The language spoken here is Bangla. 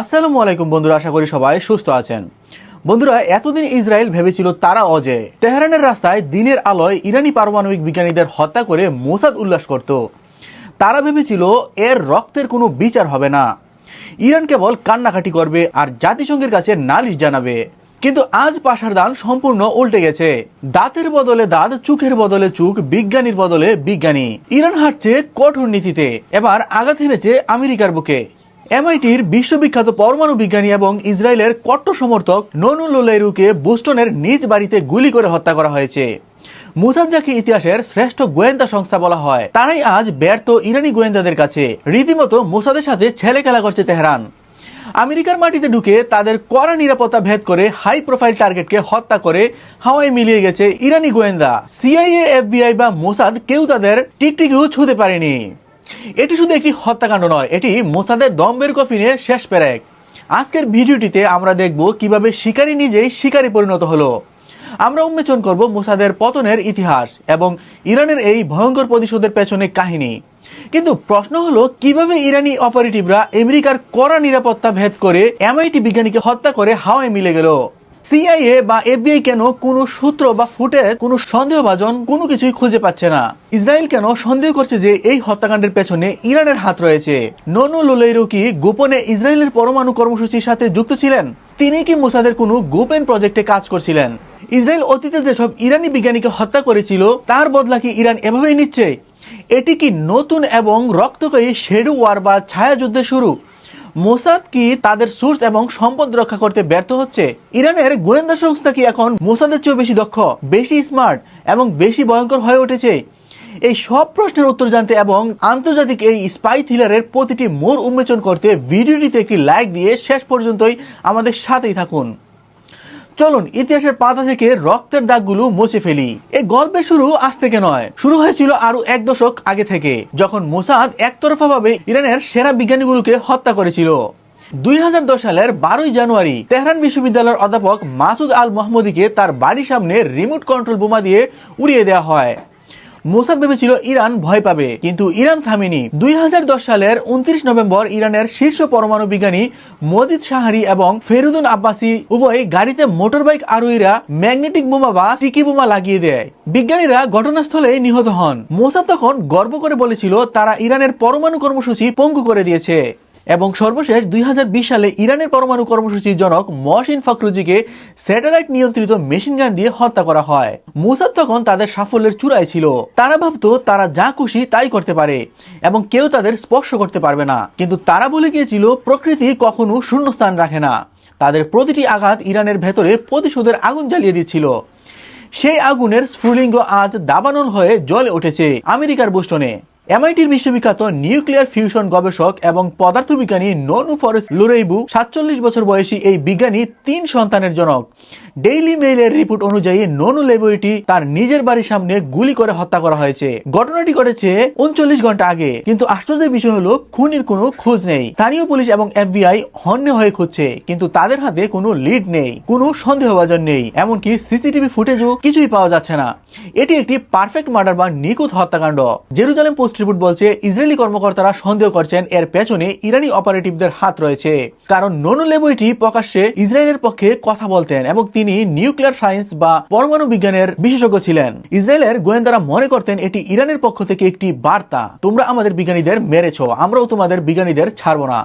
আসসালামু আলাইকুম বন্ধুরা, আশা করি সবাই সুস্থ আছেন। বন্ধুরা, এতদিন ইসরায়েল ভেবেছিল তারা অজেয় তেহরানের রাস্তায় দিনের আলোয় ইরানি পারমাণবিক বিজ্ঞানীদের হত্যা করে মোসাদ উল্লাস করত। তারা ভেবেছিল এর রক্তের কোনো বিচার হবে না। ইরান কেবল কান্নাকাটি করবে আর জাতিসংঘের কাছে নালিশ জানাবে। কিন্তু আজ পাশার দান সম্পূর্ণ উল্টে গেছে। দাঁতের বদলে দাঁত, চোখের বদলে চোখ, বিজ্ঞানীর বদলে বিজ্ঞানী। ইরান হাঁটছে কঠোর নীতিতে। এবার আঘাত হেনেছে আমেরিকার বুকে। এমআইটির বিশ্ববিখ্যাত পরমাণু বিজ্ঞানী এবং ইসরায়েলের কট্টর সমর্থক ননু লোলেরুকে বুস্টনের নিজ বাড়িতে গুলি করে হত্যা করা হয়েছে। মুসাজ্জাকে ইতিহাসের শ্রেষ্ঠ গোয়েন্দা সংস্থা বলা হয়। তারাই আজ ব্যর্থ ইরানি গোয়েন্দাদের কাছে। রীতিমতো মোসাদের সাথে ছেলে খেলা করছে তেহরান। আমেরিকার মাটিতে ঢুকে তাদের কড়া নিরাপত্তা ভেদ করে হাই প্রোফাইল টার্গেটকে হত্যা করে হাওয়ায় মিলিয়ে গেছে ইরানি গোয়েন্দা। সিআইএ, এফবিআই বা মোসাদ কেউ তাদের টিকটিকিও ছুঁতে পারেনি। এটি শুধু একটি হত্যাকাণ্ড নয়, এটি মোসাদের দম্বের কফিনে শেষ পেরেক। আজকের ভিডিওটিতে আমরা দেখব কীভাবে শিকারী নিজেই শিকারী পরিণত হলো। আমরা উন্মোচন করব মোসাদের পতনের ইতিহাস এবং ইরানের এই ভয়ঙ্কর প্রতিশোধের পেছনে কাহিনী। কিন্তু প্রশ্ন হলো, কীভাবে ইরানি অপারেটিভরা আমেরিকার কড়া নিরাপত্তা ভেদ করে এমআইটি বিজ্ঞানীকে হত্যা করে হাওয়ায় মিলে গেল? সিআইএ বা এফবিআই কেন কোনো সূত্র বা ফুটে কোনো সন্দেহভাজন কোনো কিছুই খুঁজে পাচ্ছে না? ইসরায়েল কেন সন্দেহ করছে যে এই হত্যাকাণ্ডের পেছনে ইরানের হাত রয়েছে? ননু লোলেইরো কি গোপনে ইসরায়েলের পরমাণু কর্মসূচির সাথে যুক্ত ছিলেন? তিনি কি মোসাদের কোনো গোপন প্রজেক্টে কাজ করছিলেন? ইসরায়েল অতীতে যেসব ইরানি বিজ্ঞানীকে হত্যা করেছিল, তার বদলা কি ইরান এভাবেই নিচ্ছে? এটি কি নতুন এবং রক্তকয়ী শেডু ওয়ার বা ছায়াযুদ্ধের শুরু? মোসাদ কি তাদের সোর্স এবং সম্পদ রক্ষা করতে ব্যর্থ হচ্ছে? ইরানের গোয়েন্দা সংস্থা কি এখন মোসাদের চেয়েও বেশি দক্ষ, বেশি স্মার্ট এবং বেশি ভয়ঙ্কর হয়ে উঠেছে? এই সব প্রশ্নের উত্তর জানতে এবং আন্তর্জাতিক এই স্পাই থ্রিলারের প্রতিটি মোড় উন্মোচন করতে ভিডিওটিতে একটি লাইক দিয়ে শেষ পর্যন্তই আমাদের সাথেই থাকুন। চলুন, ইতিহাসের পাতা থেকে রক্তের দাগগুলো মুছে ফেলি। এই গল্পের শুরু আজ থেকে নয়, শুরু হয়েছিল আরও এক দশক আগে থেকে, যখন মোসাদ একতরফা ভাবে ইরানের সেরা বিজ্ঞানীগুলোকে হত্যা করেছিল। দুই হাজার দশ সালের বারোই জানুয়ারি, তেহরান বিশ্ববিদ্যালয়ের অধ্যাপক মাসুদ আল মোহাম্মদীকে তার বাড়ির সামনে রিমোট কন্ট্রোল বোমা দিয়ে উড়িয়ে দেওয়া হয়। মোসাদ ভেবেছিল ইরান ভয় পাবে, কিন্তু ইরান থামেনি। দুই হাজার দশ সালের উনত্রিশ নভেম্বর ইরানের শীর্ষ পরমাণু বিজ্ঞানী মজিদ শাহারি এবং ফেরুদুন আব্বাসি উভয় গাড়িতে মোটরবাইক আরোহীরা ম্যাগনেটিক বোমা বা চিকি বোমা লাগিয়ে দেয়। বিজ্ঞানীরা ঘটনাস্থলে নিহত হন। মোসাদ তখন গর্ব করে বলেছিল, তারা ইরানের পরমাণু কর্মসূচি পঙ্গু করে দিয়েছে। এবং সর্বশেষ দুই হাজার বিশ সালে ইরানের পরমাণু কর্মসূচির জনক মহসিন ফখরুজিকে স্যাটেলাইট নিয়ন্ত্রিত মেশিন গান দিয়ে হত্যা করা হয়। মুসাদ তখন তাদের সাফল্যের চূড়ায় ছিল। তারা ভাবতো, তারা যা খুশি তাই করতে পারে এবং কেউ তাদের স্পর্শ করতে পারবে না। কিন্তু তারা বলে গিয়েছিল, প্রকৃতি কখনো শূন্যস্থান রাখে না। তাদের প্রতিটি আঘাত ইরানের ভেতরে প্রতিশোধের আগুন জ্বালিয়ে দিচ্ছিল। সেই আগুনের স্ফুলিঙ্গ আজ দাবানল হয়ে জ্বলে উঠেছে আমেরিকার বোস্টনে। এমআইটির বিশ্ববিখ্যাত নিউক্লিয়ার ফিউশন গবেষক এবং পদার্থবিজ্ঞানী ননু ফরেস্ট লুরেইবু সাতচল্লিশ বছর বয়সী এই বিজ্ঞানী তিন সন্তানের জনক। ডেইলি মেইলের রিপোর্ট অনুযায়ী ননু লেবরিটি তার নিজের বাড়ির সামনে গুলি করে হত্যা করা হয়েছে। ঘটনাটি ঘটেছে উনচল্লিশ ঘণ্টা আগে। কিন্তু আশ্চর্যের বিষয় হলো, খুনির কোনো খোঁজ নেই। স্থানীয় পুলিশ এবং এফবিআই হন্য হয়ে খুঁজছে, কিন্তু তাদের হাতে কোনো লিড নেই, কোনো সন্দেহভাজন নেই। এমনকি সিসিটিভি ফুটেজও কিছুই পাওয়া যাচ্ছে না। এটি একটি পারফেক্ট মার্ডার বা নিখুঁত হত্যাকাণ্ড। জেরুজালেম পোস্ট রিপোর্ট বলছে, ইসরায়েলি কর্মকর্তারা সন্দেহ করছেন, এর পেছনে ইরানি অপারেটিভদের হাত রয়েছে। কারণ ননু লেবইটি প্রকাশ্যে ইসরায়েলের পক্ষে কথা বলতেন এবং তিনি নিউক্লিয়ার সায়েন্স বা পরমাণু বিজ্ঞানের বিশেষজ্ঞ ছিলেন। ইসরায়েলের গোয়েন্দারা মনে করতেন এটি ইরানের পক্ষ থেকে একটি বার্তা, তোমরা আমাদের বিজ্ঞানীদের মেরেছ, আমরাও তোমাদের বিজ্ঞানীদের ছাড়বো না।